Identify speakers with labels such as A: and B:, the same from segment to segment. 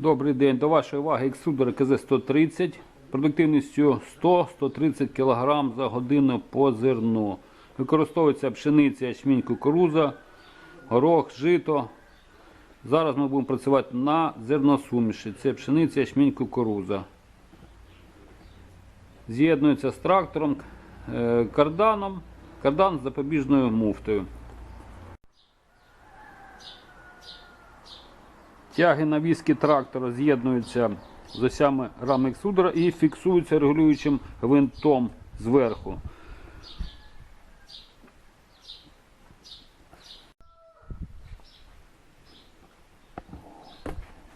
A: Добрий день. До вашої уваги екструдер КЗ-130 продуктивністю 100-130 кг за годину по зерну. Використовується пшениця, ячмінь, кукуруза, горох, жито. Зараз ми будемо працювати на зерносуміші. Це пшениця, ячмінь, кукуруза. З'єднується з трактором, е, карданом, кардан з запобіжною муфтою. Тяги на віскі трактора з'єднуються з осями рами екструдера і фіксуються регулюючим гвинтом зверху.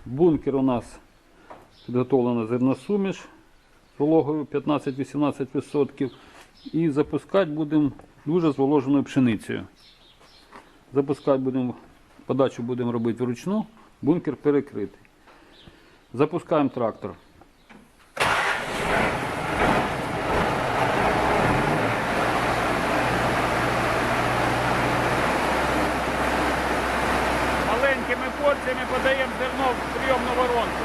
A: Бункер у нас підготовлена зерносуміш з вологою 15-18% і запускати будемо дуже зволоженою пшеницею. Запускати будемо, подачу будемо робити вручну, бункер перекритий. Запускаємо трактор. Маленькими порціями подаємо зерно в прийомну воронку.